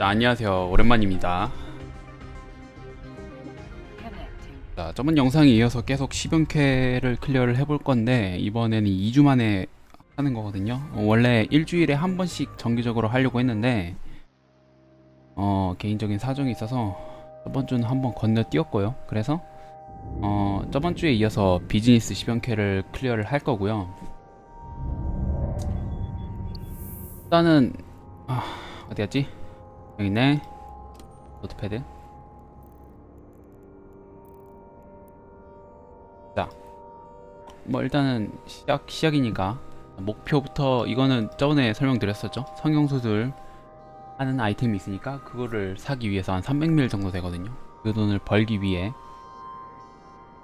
자, 안녕하세요. 오랜만입니다. 자, 저번 영상에 이어서 계속 10연캐를 클리어를 해볼 건데 이번에는 2주 만에 하는 거거든요. 어, 원래 일주일에 한 번씩 정기적으로 하려고 했는데 어, 개인적인 사정이 있어서 저번 주는 한번 건너뛰었고요. 그래서 어, 저번 주에 이어서 비즈니스 10연캐를 클리어를 할 거고요. 일단은 아, 어디 갔지? 여기 있네. 노트패드. 자, 뭐 일단은 시작 시작이니까 목표부터 이거는 저번에 설명드렸었죠. 성형수술 하는 아이템이 있으니까 그거를 사기 위해서 한 300ml 정도 되거든요. 그 돈을 벌기 위해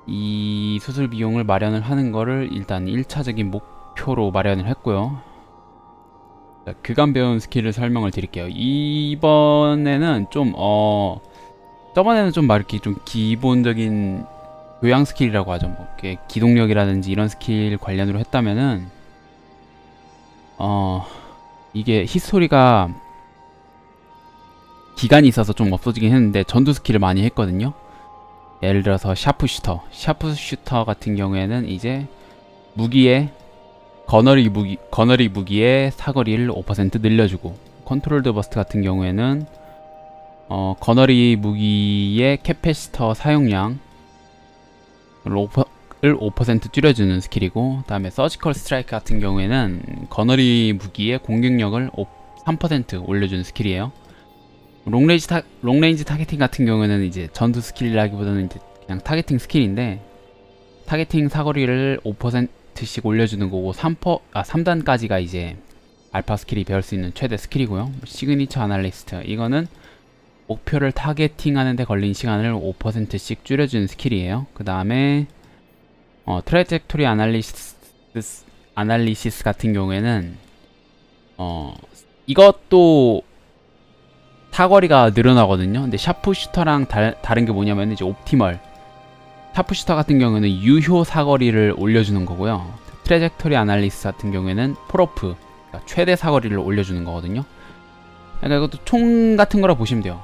이 수술 비용을 마련을 하는 거를 일단 1차적인 목표로 마련을 했고요. 자, 그간 배운 스킬을 설명을 드릴게요. 이번에는 좀, 어, 저번에는 좀 막 이렇게 좀 기본적인 교양 스킬이라고 하죠. 뭐, 기동력이라든지 이런 스킬 관련으로 했다면은, 어, 이게 히스토리가 기간이 있어서 좀 없어지긴 했는데, 전투 스킬을 많이 했거든요. 예를 들어서 샤프슈터. 샤프슈터 같은 경우에는 이제 무기에 거너리 무기 거너리 무기의 사거리를 5% 늘려주고 컨트롤드 버스트 같은 경우에는 어, 거너리 무기의 캐패시터 사용량을 5% 줄여주는 스킬이고 그다음에 서지컬 스트라이크 같은 경우에는 거너리 무기의 공격력을 5, 3% 올려주는 스킬이에요. 롱레인지 타 롱레인지 타겟팅 같은 경우에는 이제 전투 스킬이라기보다는 이제 그냥 타겟팅 스킬인데 타겟팅 사거리를 5% 씩 올려주는 거고 3퍼 아 3단까지가 이제 알파 스킬이 배울 수 있는 최대 스킬이고요. 시그니처 아날리스트 이거는 목표를 타겟팅하는 데 걸린 시간을 5%씩 줄여주는 스킬이에요. 그 다음에 어, 트레젝토리 아날리시스 아날리시스 같은 경우에는 어 이것도 사거리가 늘어나거든요. 근데 샤프 슈터랑 다, 다른 게 뭐냐면 이제 옵티멀. 샤프슈터 같은 경우는 유효 사거리를 올려주는 거고요. 트레젝토리 아날리스 같은 경우에는 프로프, 그러니까 최대 사거리를 올려주는 거거든요. 그러니까 이것도 총 같은 거라 보시면 돼요.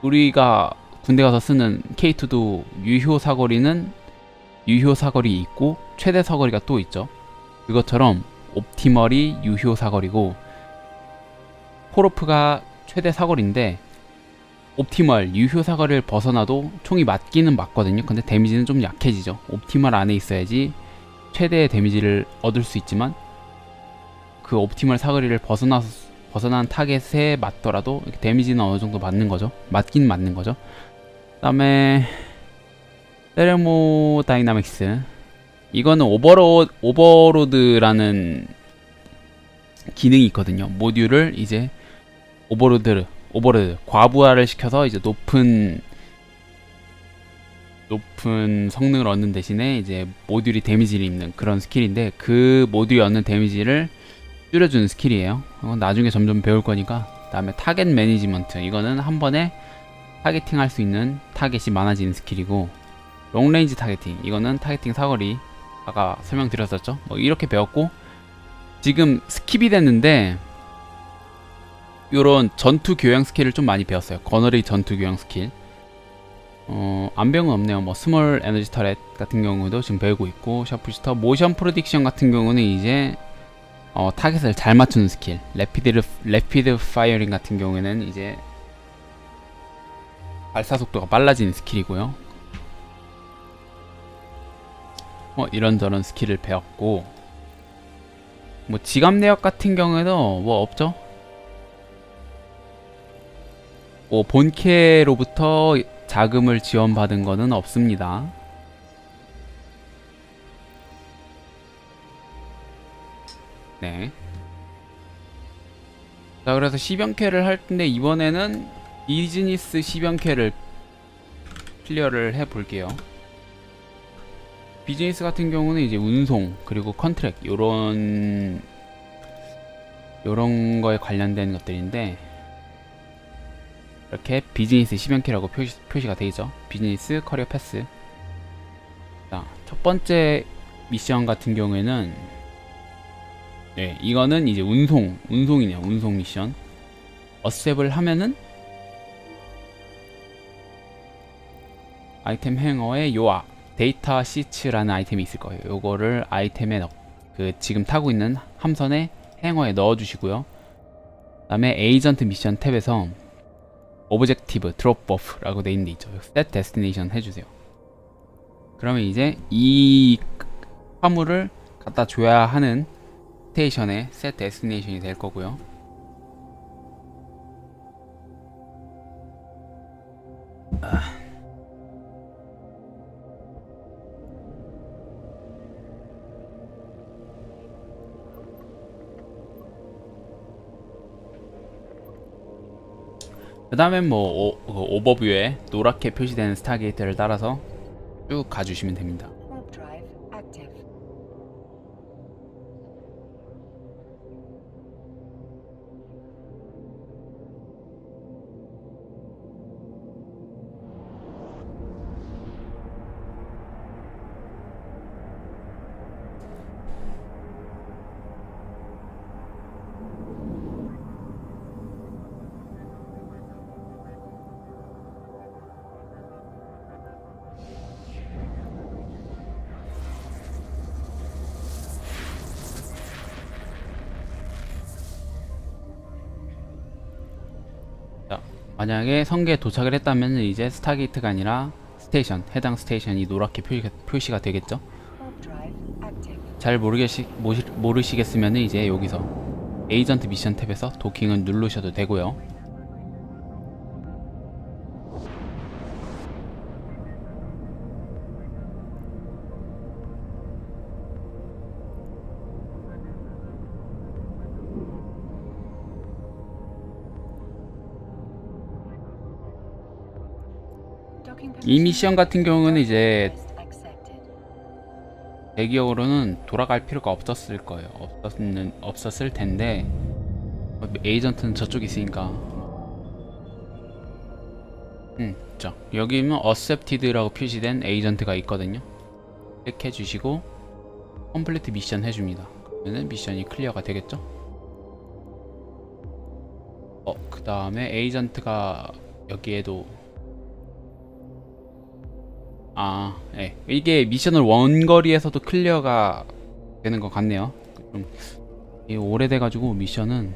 우리가 군대 가서 쓰는 K2도 유효 사거리는 유효 사거리 있고 최대 사거리가 또 있죠. 그것처럼 옵티멀이 유효 사거리고 포로프가 최대 사거리인데 옵티멀 유효 사거리를 벗어나도 총이 맞기는 맞거든요. 근데 데미지는 좀 약해지죠. 옵티멀 안에 있어야지 최대의 데미지를 얻을 수 있지만 그 옵티멀 사거리를 벗어나 벗어난 타겟에 맞더라도 데미지는 어느 정도 맞는 거죠. 맞긴 맞는 거죠. 그다음에 세레모 다이나믹스 이거는 오버로 오버로드라는 기능이 있거든요. 모듈을 이제 오버로드 오버로드 과부하를 시켜서 이제 높은 높은 성능을 얻는 대신에 이제 모듈이 데미지를 입는 그런 스킬인데 그 모듈이 얻는 데미지를 줄여주는 스킬이에요. 이건 나중에 점점 배울 거니까. 그다음에 타겟 매니지먼트 이거는 한 번에 타겟팅 할 수 있는 타겟이 많아지는 스킬이고 롱레인지 타겟팅 이거는 타겟팅 사거리 아까 설명드렸었죠. 뭐 이렇게 배웠고 지금 스킵이 됐는데 요런 전투 교양 스킬을 좀 많이 배웠어요. 거너리 전투 교양 스킬. 어, 안 배운 건 없네요. 뭐 스몰 에너지 터렛 같은 경우도 지금 배우고 있고 샤프슈터 모션 프로딕션 같은 경우는 이제 어, 타겟을 잘 맞추는 스킬. 레피드 레피드 파이어링 같은 경우에는 이제 발사 속도가 빨라지는 스킬이고요. 뭐 이런저런 스킬을 배웠고 뭐 지갑 내역 같은 경우에도 뭐 없죠. 뭐 본캐로부터 자금을 지원받은 거는 없습니다. 네. 자, 그래서 10연캐를 할 텐데 이번에는 비즈니스 10연캐를 클리어를 해 볼게요. 비즈니스 같은 경우는 이제 운송 그리고 컨트랙 요런 요런 거에 관련된 것들인데 이렇게 비즈니스 10연캐라고 표시, 표시가 되어 있죠. 비즈니스 커리어 패스. 자, 첫 번째 미션 같은 경우에는 네, 이거는 이제 운송, 운송이네요. 운송 미션. 어셉을 하면은 아이템 행어에 요 아, 데이터 시츠라는 아이템이 있을 거예요. 요거를 아이템에 넣, 그 지금 타고 있는 함선의 행어에 넣어 주시고요. 그다음에 에이전트 미션 탭에서 오브젝티브 드롭 버프라고 돼 있는 데 있죠. 셋 데스티네이션 해 주세요. 그러면 이제 이 화물을 갖다 줘야 하는 스테이션의 셋 데스티네이션이 될 거고요. 그 다음엔 뭐 오, 그 오버뷰에 노랗게 표시되는 스타게이트를 따라서 쭉 가주시면 됩니다. 만약에 성계에 도착을 했다면 이제 스타게이트가 아니라 스테이션, 해당 스테이션이 노랗게 표시가, 표시 가 되겠죠? 잘 모르겠시, 모시, 모르시겠으면 이제 여기서 에이전트 미션 탭에서 도킹을 누르셔도 되고요. 이 미션 같은 경우는 이제. 제 기억으로는 돌아갈 필요가 없었을 거예요. 없었는 없었을 텐데 에이전트는 저쪽에 있으니까. 음, 자 여기는 accepted라고 표시된 에이전트가 있거든요. 클릭해 주시고 컴플리트 미션 해줍니다. 그러면 미션이 클리어가 되겠죠? 어, 그 다음에 에이전트가 여기에도 아, 예. 이게 미션을 원거리에서도 클리어가 되는 것 같네요. 좀 오래돼가지고 미션은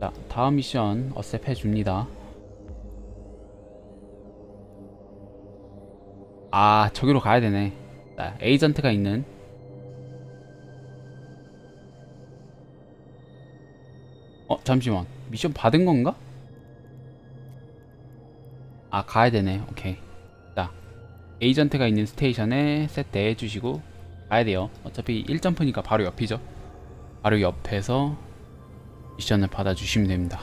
자 다음 미션 어셉 해줍니다. 아 저기로 가야 되네. 자, 에이전트가 있는 어 잠시만 미션 받은 건가? 아 가야 되네. 오케이. 자 에이전트가 있는 스테이션에 세트해 주시고 가야 돼요. 어차피 1점프니까 바로 옆이죠. 바로 옆에서 미션을 받아 주시면 됩니다.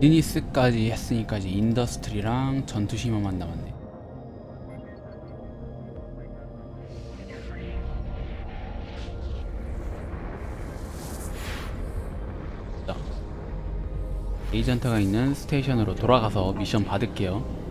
비즈니스까지 했으니까 이제 인더스트리랑 전투심화만 남았네. 자, 에이전트가 있는 스테이션으로 돌아가서 미션 받을게요.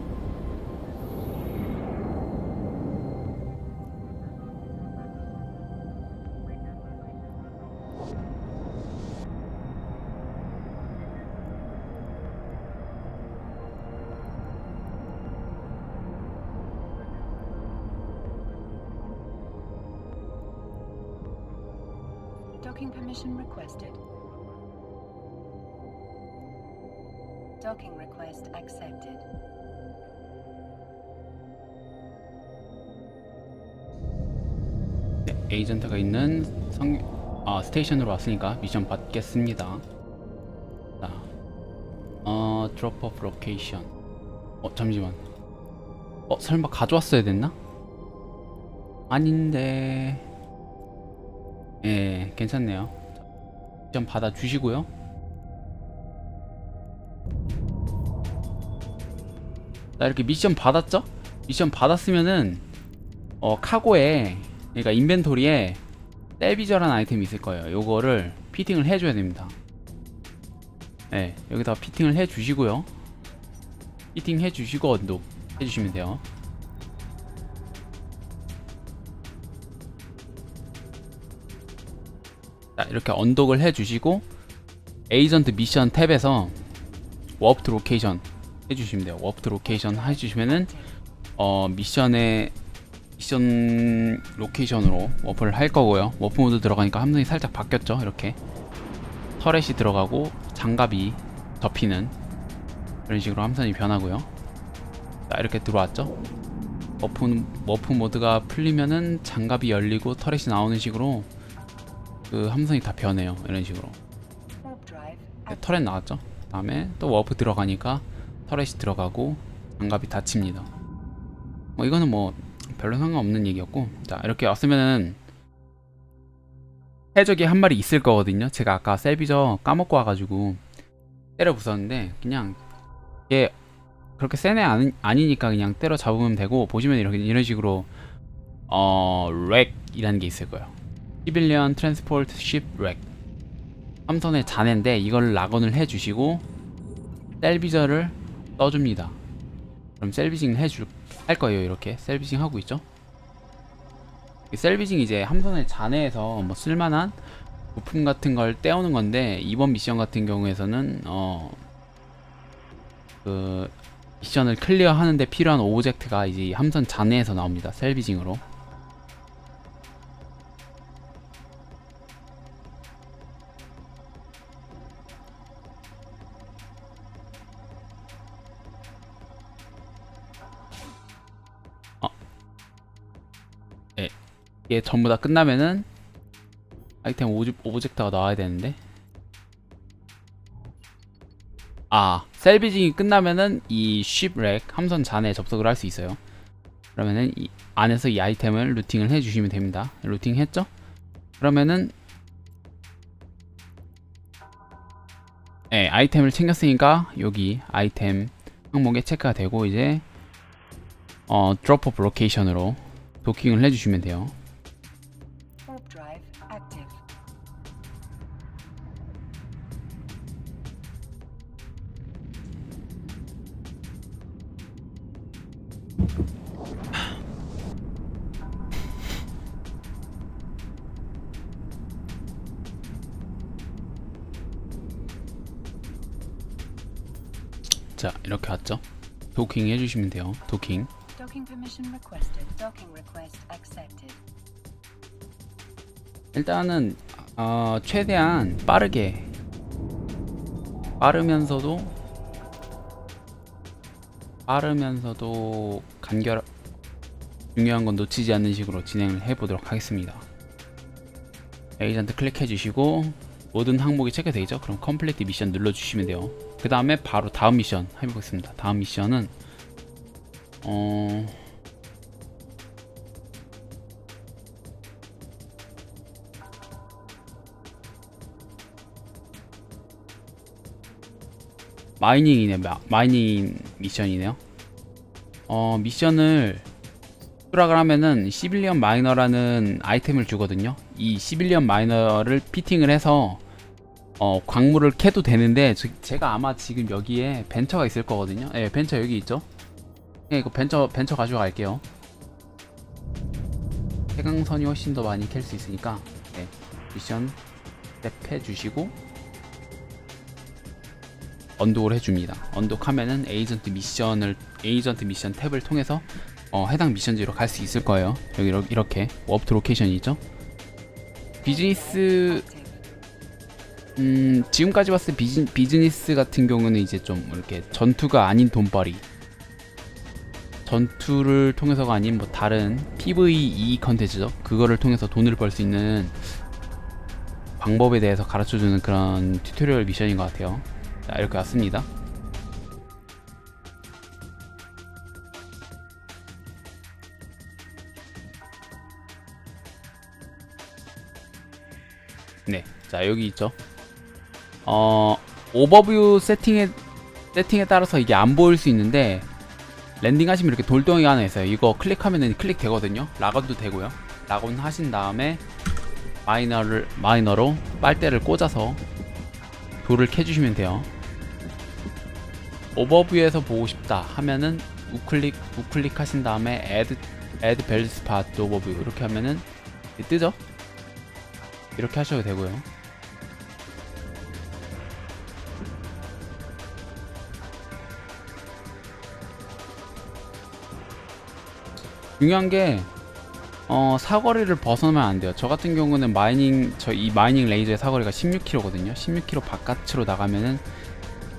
에이전트가 있는 성, 아, 스테이션으로 왔으니까 미션 받겠습니다. 자, 어, 드롭 오프 로케이션. 어, 잠시만. 어, 설마 가져왔어야 됐나? 아닌데. 예, 괜찮네요. 자, 미션 받아주시고요. 자 이렇게 미션 받았죠? 미션 받았으면은 어 카고에 그러니까 인벤토리에 셀비저라는 아이템이 있을 거예요. 요거를 피팅을 해줘야 됩니다. 네 여기다 피팅을 해주시고요. 피팅 해주시고 언독 해주시면 돼요. 자 이렇게 언독을 해주시고 에이전트 미션 탭에서 워프트 로케이션 해주시면 돼요. 워프트 로케이션 해주시면은 어 미션의 미션 로케이션으로 워프를 할 거고요. 워프 모드 들어가니까 함선이 살짝 바뀌었죠. 이렇게 터렛이 들어가고 장갑이 접히는 그런 식으로 함선이 변하고요. 자 이렇게 들어왔죠. 워프 워프 모드가 풀리면은 장갑이 열리고 터렛이 나오는 식으로 그 함선이 다 변해요. 이런 식으로. 네. 터렛 나왔죠. 다음에 또 워프 들어가니까 터렛이 들어가고 장갑이 닫힙니다. 뭐 이거는 뭐 별로 상관없는 얘기였고 자 이렇게 왔으면은 해적이 한 마리 있을 거거든요. 제가 아까 셀비저 까먹고 와가지고 때려 부쉈는데 그냥 얘 그렇게 센 애 아니, 아니니까 그냥 때려 잡으면 되고 보시면 이렇게 이런 식으로 어 렉이라는 게 있을 거예요. 시빌리언 트랜스포트 십 렉. 함선의 잔해인데 이걸 낙원을 해주시고 셀비저를 떠줍니다. 그럼 셀비징 해줄 할 거예요. 이렇게 셀비징 하고 있죠. 이 셀비징 이제 함선의 잔해에서 뭐 쓸만한 부품 같은 걸 떼오는 건데 이번 미션 같은 경우에서는 어 그 미션을 클리어하는데 필요한 오브젝트가 이제 이 함선 잔해에서 나옵니다. 셀비징으로. 이게 전부 다 끝나면은 아이템 오브, 오브젝트가 나와야 되는데. 아 셀비징이 끝나면은 이 쉽렉 함선 잔에 접속을 할 수 있어요. 그러면은 이 안에서 이 아이템을 루팅을 해주시면 됩니다. 루팅 했죠? 그러면은 네 아이템을 챙겼으니까 여기 아이템 항목에 체크가 되고 이제 어 드롭업 로케이션으로 도킹을 해주시면 돼요 도킹 해주시면 돼요. 도킹. 일단은 어, 최대한 빠르게 빠르면서도 빠르면서도 간결 중요한 건 놓치지 않는 식으로 진행을 해보도록 하겠습니다. 에이전트 클릭해 주시고 모든 항목이 체크되어 있죠? 그럼 컴플리트 미션 눌러주시면 돼요 그 다음에 바로 다음 미션 해보겠습니다. 다음 미션은 어... 마이닝이네 마, 마이닝 미션이네요. 어 미션을 수락을 하면은 시빌리언 마이너라는 아이템을 주거든요. 이 시빌리언 마이너를 피팅을 해서 어 광물을 캐도 되는데 저- 제가 아마 지금 여기에 벤처가 있을 거거든요 예 벤처 여기 있죠 예 이거 벤처 벤처 가지고 갈게요 해강선이 훨씬 더 많이 캘 수 있으니까 네 미션 스텝 해주시고 언독을 해줍니다. 언독하면은 에이전트 미션을 에이전트 미션 탭을 통해서 어, 해당 미션지로 갈 수 있을 거예요. 여기 이렇게, 워프트 로케이션이 있죠. 비즈니스. 음, 지금까지 봤을 때 비즈, 비즈 니스 같은 경우는 이제 좀 이렇게 전투가 아닌 돈벌이 전투를 통해서가 아닌 뭐 다른 PVE 컨텐츠죠. 그거를 통해서 돈을 벌 수 있는 방법에 대해서 가르쳐주는 그런 튜토리얼 미션인 것 같아요. 자, 이렇게 왔습니다. 네, 자 여기 있죠. 어 오버뷰 세팅에 세팅에 따라서 이게 안 보일 수 있는데 랜딩 하시면 이렇게 돌덩이가 하나 있어요. 이거 클릭하면은 클릭 되거든요. 락온도 되고요. 락온 하신 다음에 마이너를 마이너로 빨대를 꽂아서 돌을 캐주시면 돼요. 오버뷰에서 보고 싶다 하면은 우클릭 우클릭 하신 다음에 add belt spot 오버뷰 이렇게 하면은 뜨죠? 이렇게 하셔도 되고요. 중요한 게 어, 사거리를 벗어나면 안 돼요. 저 같은 경우는 마이닝 저 이 마이닝 레이저의 사거리가 16km거든요. 16km 바깥으로 나가면은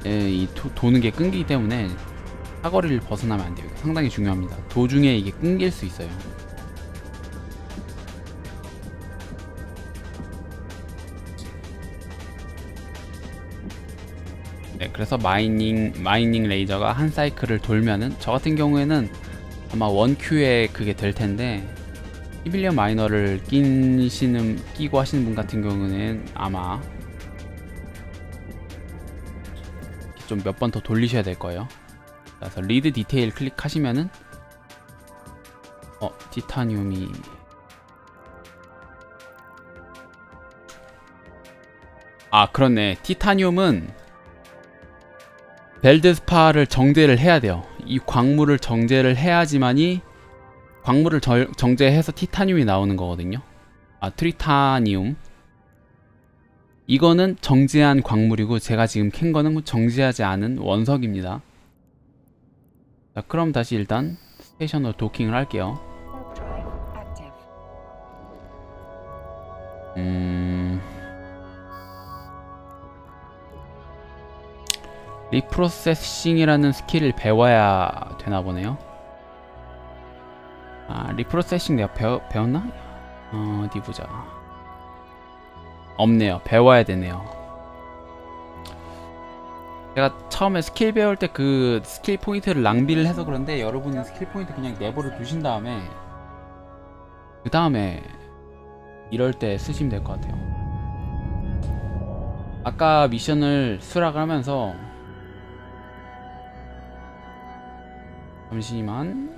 예, 이 도, 도는 게 끊기기 때문에 사거리를 벗어나면 안 돼요. 상당히 중요합니다. 도중에 이게 끊길 수 있어요. 네, 그래서 마이닝 마이닝 레이저가 한 사이클을 돌면은 저 같은 경우에는 아마 원큐에 그게 될 텐데 히빌리언 마이너를 끼시는 끼고 하시는 분 같은 경우는 아마 좀 몇 번 더 돌리셔야 될 거예요. 그래서 리드 디테일 클릭하시면은 어 티타늄이 아 그렇네 티타늄은 벨드스파를 정제를 해야 돼요. 이 광물을 정제를 해야지만이 광물을 절- 정제해서 티타늄이 나오는 거거든요. 아 트리타늄. 이거는 정제한 광물이고 제가 지금 캔 거는 정제하지 않은 원석입니다. 자 그럼 다시 일단 스테이션으로 도킹을 할게요. 음... 리프로세싱이라는 스킬을 배워야 되나 보네요. 아, 리프로세싱 내가 배워, 배웠나? 어, 어디 보자. 없네요. 배워야 되네요. 제가 처음에 스킬 배울 때 그 스킬 포인트를 낭비를 해서 그런데 여러분은 스킬 포인트 그냥 내버려 두신 다음에 그 다음에 이럴 때 쓰시면 될 것 같아요. 아까 미션을 수락을 하면서 잠시만.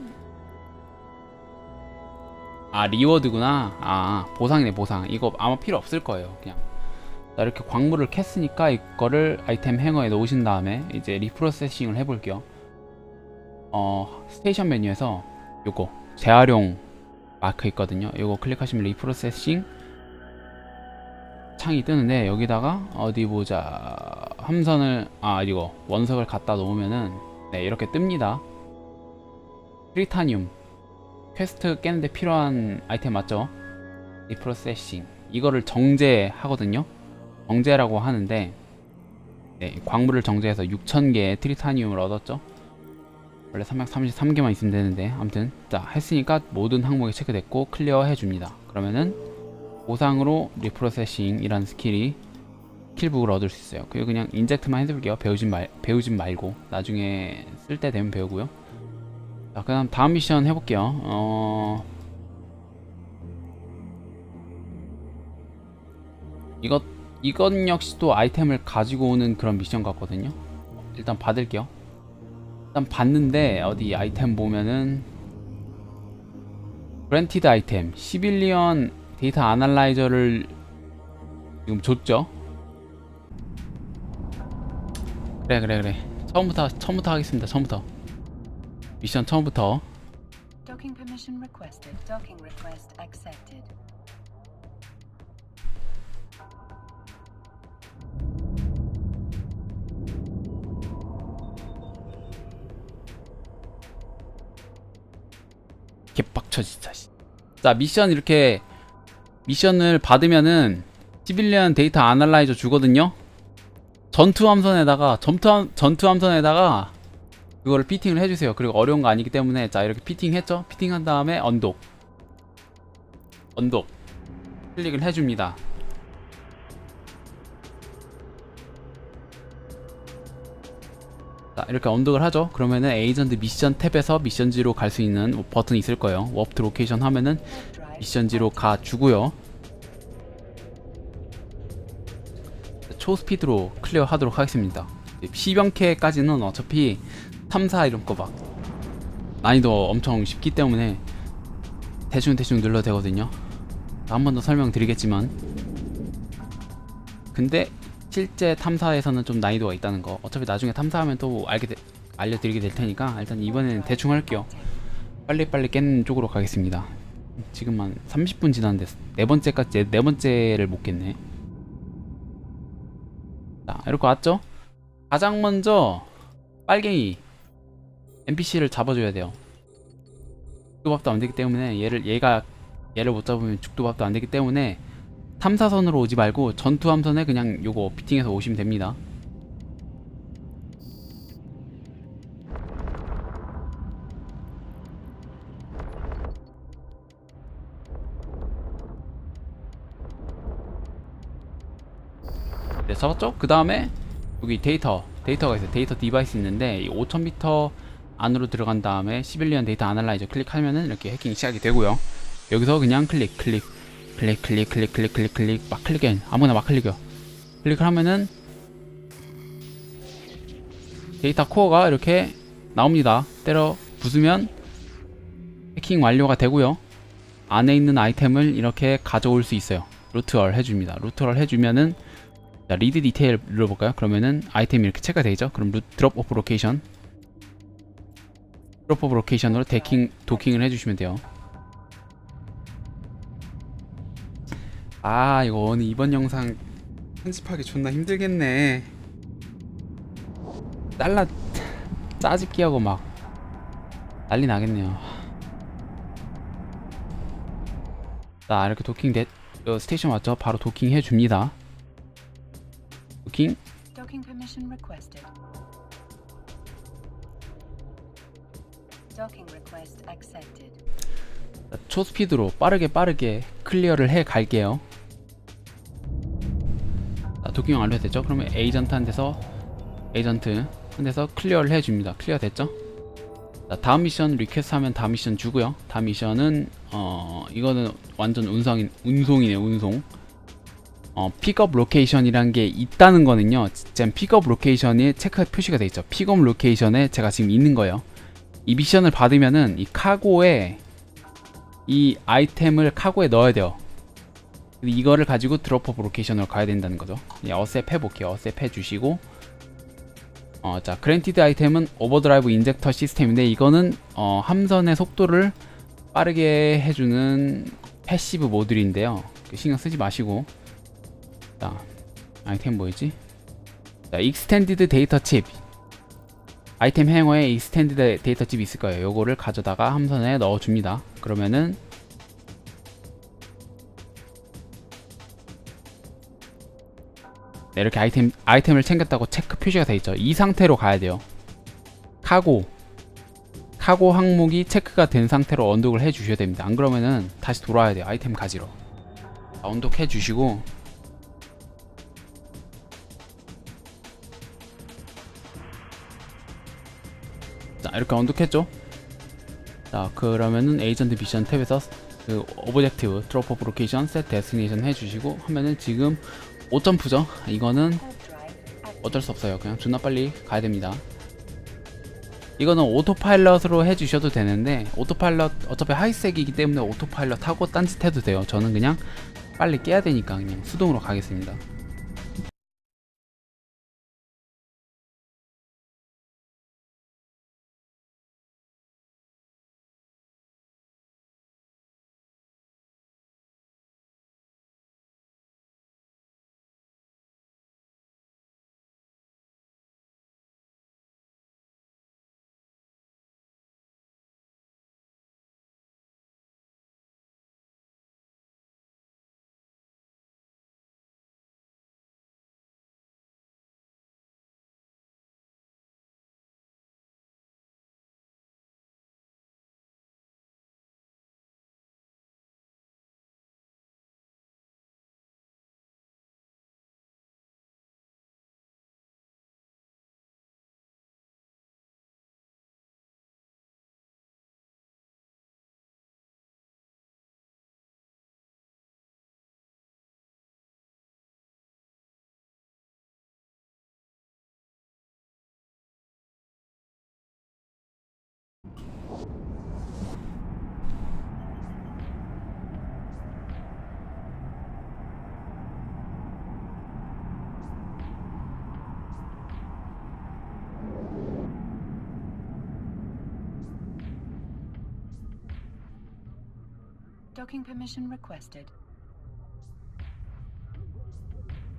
아 리워드구나. 아 보상이네 보상. 이거 아마 필요 없을 거예요 그냥. 자 이렇게 광물을 캤으니까 이거를 아이템 행어에 놓으신 다음에 이제 리프로세싱을 해볼게요. 어 스테이션 메뉴에서 요거 재활용 마크 있거든요. 요거 클릭하시면 리프로세싱 창이 뜨는데 여기다가 어디 보자. 함선을 아 이거 원석을 갖다 놓으면은 네 이렇게 뜹니다 트리타늄 퀘스트 깨는데 필요한 아이템 맞죠? 리프로세싱 이거를 정제하거든요 정제라고 하는데 네, 광물을 정제해서 6000개의 트리타늄을 얻었죠 원래 333개만 있으면 되는데 아무튼 자 했으니까 모든 항목이 체크됐고 클리어 해줍니다 그러면은 보상으로 리프로세싱이라는 스킬이 스킬북을 얻을 수 있어요. 그리고 그냥 인젝트만 해둘게요. 배우진 말 배우진 말고 나중에 쓸 때 되면 배우고요. 자, 그다음 다음 미션 해볼게요. 어 이것 이건 역시 또 아이템을 가지고 오는 그런 미션 같거든요. 일단 받을게요. 일단 받는데 어디 아이템 보면은 그랜티드 아이템 시빌리언 데이터 아날라이저를 지금 줬죠. 그래 그래 그래. 처음부터 처음부터 하겠습니다. 처음부터 미션 처음부터 Docking permission requested. Docking request accepted. 개빡쳐 진짜. 씨. 자 미션 이렇게 미션을 받으면은 시빌리언 데이터 아날라이저 주거든요. 전투 함선에다가 전투 함, 전투 함선에다가 그거를 피팅을 해주세요. 그리고 어려운 거 아니기 때문에 자 이렇게 피팅했죠. 피팅한 다음에 언독 언독 클릭을 해줍니다. 자 이렇게 언덕을 하죠 그러면은 에이전트 미션 탭에서 미션지로 갈 수 있는 버튼이 있을 거예요 워프 로케이션 하면은 미션지로 가 주고요 초스피드로 클리어 하도록 하겠습니다 시병캐까지는 어차피 3, 4 이런 거 막 난이도 엄청 쉽기 때문에 대충 대충 눌러도 되거든요. 한 번 더 설명드리겠지만 근데 실제 탐사에서는 좀 난이도가 있다는 거. 어차피 나중에 탐사하면 또 알게 되- 알려드리게 될 테니까 일단 이번에는 대충 할게요. 빨리 빨리 깨는 쪽으로 가겠습니다. 지금만 30분 지났는데 네 번째까지 네 번째를 못 깼네. 자 이렇게 왔죠? 가장 먼저 빨갱이 NPC를 잡아줘야 돼요. 죽도밥도 안 되기 때문에 얘를 얘가 얘를 못 잡으면 죽도밥도 안 되기 때문에 탐사선으로 오지 말고 전투 함선에 그냥 요거 피팅해서 오시면 됩니다. 네, 잡았죠? 그 다음에 여기 데이터, 데이터가 있어요. 데이터 디바이스 있는데 이 5000m 안으로 들어간 다음에 시빌리언 데이터 아날라이저 클릭하면은 이렇게 해킹이 시작이 되고요. 여기서 그냥 클릭, 클릭, 클릭, 클릭, 클릭, 클릭, 클릭, 클릭, 막 클릭해. 아무나 막 클릭해요. 클릭을 하면은 데이터 코어가 이렇게 나옵니다. 때려 부수면 해킹 완료가 되고요. 안에 있는 아이템을 이렇게 가져올 수 있어요. 루트얼 해줍니다. 루트얼 해주면은 자, 리드 디테일 눌러볼까요? 그러면은 아이템이 이렇게 체크가 되죠. 그럼 루, 드롭 오프 로케이션 오프 로케이션으로 데킹 도킹을 해주시면 돼요. 아 이거 오늘 이번 영상 편집하기 존나 힘들겠네. 잘라 짜집기 하고 막 난리 나겠네요. 자 이렇게 도킹 됐 어, 스테이션 왔죠? 바로 도킹 해줍니다. 도킹 초스피드로 빠르게 빠르게 클리어를 해 갈게요. 자, 도킹 완료됐죠? 그러면 에이전트한테서 에이전트 한테서 클리어를 해줍니다. 클리어 됐죠? 자, 다음 미션 리퀘스트 하면 다음 미션 주고요. 다음 미션은 어 이거는 완전 운송인 운송이네 운송. 어 픽업 로케이션이란 게 있다는 거는요. 지금 픽업 로케이션이 체크 표시가 돼 있죠. 픽업 로케이션에 제가 지금 있는 거예요. 이 미션을 받으면은 이 카고에 이 아이템을 카고에 넣어야 돼요. 이거를 가지고 드롭업 로케이션으로 가야 된다는 거죠. 예, 어셉 해볼게요. 어셉 해주시고 어, 자 그랜티드 아이템은 오버드라이브 인젝터 시스템인데 이거는 어, 함선의 속도를 빠르게 해주는 패시브 모듈인데요. 신경 쓰지 마시고 자 아이템 뭐였지? 자 익스텐디드 데이터 칩 아이템 행어에 익스텐디드 데이터 칩이 있을 거예요. 요거를 가져다가 함선에 넣어줍니다. 그러면은 네, 이렇게 아이템 아이템을 챙겼다고 체크 표시가 돼 있죠. 이 상태로 가야 돼요. 카고 카고 항목이 체크가 된 상태로 언독을 해 주셔야 됩니다. 안 그러면은 다시 돌아야 돼요. 아이템 가지러. 자, 언독해 주시고 이렇게 언독했죠. 자 그러면은 에이전트 미션 탭에서 그 오브젝티브 드롭 오브 로케이션 셋 데스티네이션 해주시고 하면은 지금 5점프죠. 이거는. 어쩔 수 없어요. 그냥 존나 빨리 가야 됩니다. 이거는 오토파일럿으로 해주셔도 되는데 오토파일럿 어차피 하이색이기 때문에 오토파일럿 하고 딴짓 해도 돼요. 저는 그냥 빨리 깨야 되니까 그냥 수동으로 가겠습니다. Docking permission requested.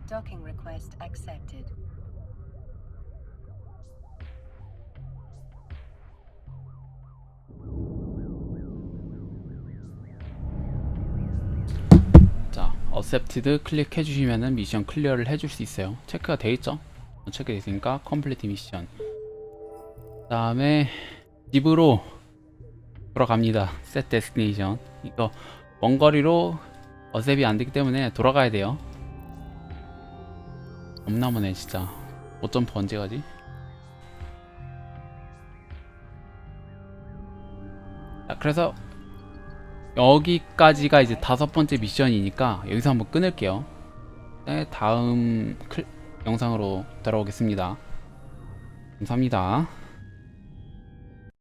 Docking request accepted. 자, accepted 클릭해 주시면은 미션 클리어를 해줄 수 있어요. 체크가 돼 있죠? 체크 돼 있으니까 컴플리트 미션. 다음에 집으로 돌아갑니다. set destination. 이거 먼 거리로 어셉이 안 되기 때문에 돌아가야 돼요. 겁나 머네 진짜. 5점프 언제 가지? 자, 그래서 여기까지가 이제 다섯 번째 미션이니까 여기서 한번 끊을게요. 네, 다음 클, 영상으로 돌아오겠습니다. 감사합니다.